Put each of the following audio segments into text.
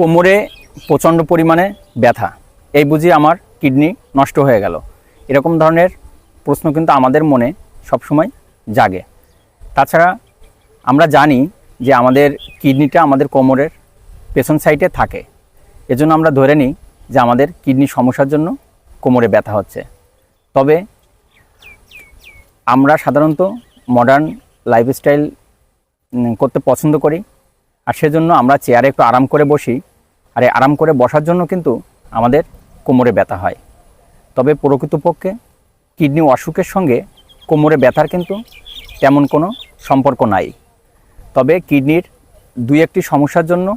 কোমরে প্রচণ্ড পরিমাণে ব্যথা। এই বুঝি আমার কিডনি নষ্ট হয়ে গেল। এরকম ধরনের প্রশ্ন কিন্তু আমাদের মনে সবসময় জাগে। তাছাড়া আমরা জানি যে আমাদের কিডনিটা আমাদের কোমরের পেছন সাইডে থাকে। এজন্য আমরা ধরে নিই যে আমাদের কিডনি সমস্যার জন্য কোমরে ব্যথা হচ্ছে। তবে আমরা সাধারণত মডার্ন লাইফস্টাইল করতে পছন্দ করি। আর সেজন্য আমরা চেয়ারে একটু আরাম করে বসি। আর এই আরাম করে বসার জন্য কিন্তু আমাদের কোমরে ব্যথা হয়। তবে প্রকৃতপক্ষে কিডনি অসুখের সঙ্গে কোমরে ব্যথার কিন্তু তেমন কোনো সম্পর্ক নাই। তবে কিডনির দুই একটি সমস্যার জন্য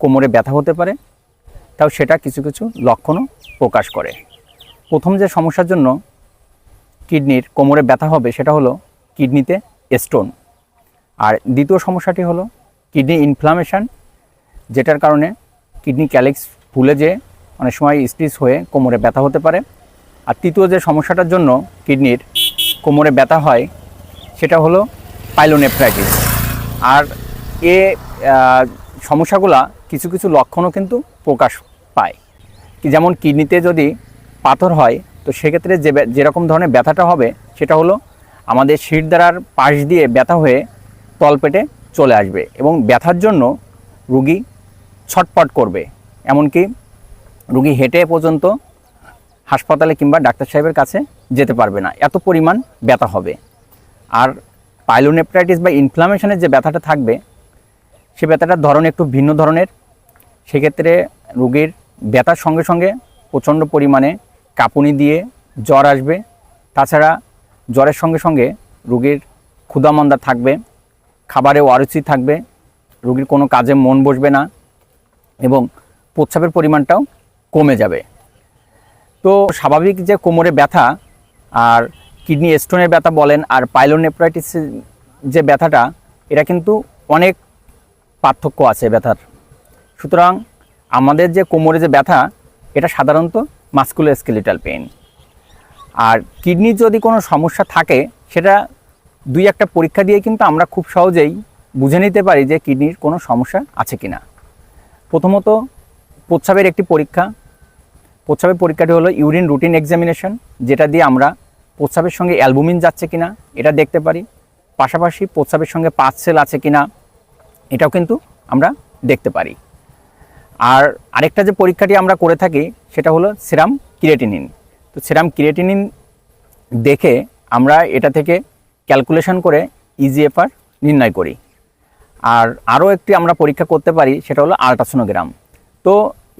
কোমরে ব্যথা হতে পারে, তাও সেটা কিছু কিছু লক্ষণও প্রকাশ করে। প্রথম যে সমস্যার জন্য কিডনির কোমরে ব্যথা হবে সেটা হলো কিডনিতে স্টোন। আর দ্বিতীয় সমস্যাটি হলো কিডনি ইনফ্লামেশন, যেটার কারণে কিডনি ক্যালিক্স ফুলে যে অনেক সময় স্টিচ হয়ে কোমরে ব্যথা হতে পারে। আর তৃতীয় যে সমস্যাটার জন্য কিডনির কোমরে ব্যথা হয়, সেটা হলো পাইলোনেফ্রাইটিস। আর এ সমস্যাগুলা কিছু কিছু লক্ষণও কিন্তু প্রকাশ পায়। যেমন কিডনিতে যদি পাথর হয়, তো সেক্ষেত্রে যে যেরকম ধরনের ব্যথাটা হবে, সেটা হলো আমাদের শির দ্বারার পাশ দিয়ে ব্যথা হয়ে তলপেটে চলে আসবে এবং ব্যথার জন্য রুগী ছটপট করবে। এমনকি রুগী হেঁটে পর্যন্ত হাসপাতালে কিংবা ডাক্তার সাহেবের কাছে যেতে পারবে না। এত পরিমাণ ব্যথা হবে। আর পাইলোনেপ্রাইটিস বা ইনফ্লামেশনের যে ব্যথাটা থাকবে, সে ব্যথাটার ধরন একটু ভিন্ন ধরনের। সেক্ষেত্রে রোগীর ব্যথার সঙ্গে সঙ্গে প্রচণ্ড পরিমাণে কাঁপুনি দিয়ে জ্বর আসবে। তাছাড়া জ্বরের সঙ্গে সঙ্গে রোগীর ক্ষুধামন্দা থাকবে, খাবারে অরুচি থাকবে, রোগীর কোনো কাজে মন বসবে না। এবং প্রস্রাবের পরিমাণটাও কমে যাবে। তো স্বাভাবিক যে কোমরে ব্যথা আর কিডনি স্টোনের ব্যথা বলেন আর পাইলোনেপ্রাইটিসের যে ব্যথাটা, এটা কিন্তু অনেক পার্থক্য আছে ব্যথার। সুতরাং আমাদের যে কোমরে যে ব্যথা, এটা সাধারণত মাস্কুলো স্কেলিটাল পেইন। আর কিডনির যদি কোনো সমস্যা থাকে, সেটা দুই একটা পরীক্ষা দিয়ে কিন্তু আমরা খুব সহজেই বুঝে নিতে পারি যে কিডনির কোনো সমস্যা আছে কি না প্রথমত, প্রস্রাবের একটি পরীক্ষা। প্রস্রাবের পরীক্ষাটি হলো ইউরিন রুটিন এক্সামিনেশন যেটা দিয়ে আমরা প্রস্রাবের সঙ্গে অ্যালবুমিন যাচ্ছে কিনা, এটা দেখতে পারি। পাশাপাশি প্রস্রাবের সঙ্গে পাঁচ সেল আছে কিনা, এটাও কিন্তু আমরা দেখতে পারি। আর আরেকটা যে পরীক্ষাটি আমরা করে থাকি, সেটা হলো সেরাম ক্রিয়েটিনিন তো সেরাম ক্রিয়েটিনিন দেখে আমরা এটা থেকে ক্যালকুলেশন করে E ইজিএফআর নির্ণয় করি। আর আরও একটি আমরা পরীক্ষা করতে পারি, সেটা হলো আলট্রাসোনোগ্রাম। তো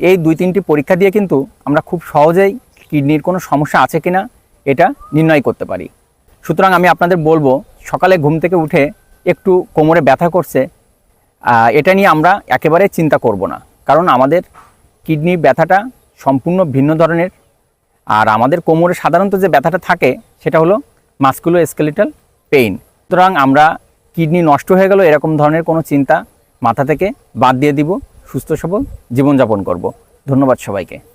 এই দুই তিনটি পরীক্ষা দিয়ে কিন্তু আমরা খুব সহজেই কিডনির কোনো সমস্যা আছে কিনা, এটা নির্ণয় করতে পারি। সুতরাং আমি আপনাদের বলব, সকালে ঘুম থেকে উঠে একটু কোমরে ব্যথা করছে এটা নিয়ে আমরা একেবারে চিন্তা করব না। কারণ আমাদের কিডনি ব্যথাটা সম্পূর্ণ ভিন্ন ধরনের। আর আমাদের কোমরে সাধারণত যে ব্যথাটা থাকে, সেটা হলো মাস্কুলো স্কেলিটাল পেইন। সুতরাং আমরা কিডনি নষ্ট হয়ে গেল, এরকম ধরনের কোনো চিন্তা মাথা থেকে বাদ দিয়ে দিব। সুস্থ, সবল জীবনযাপন করব। ধন্যবাদ সবাইকে।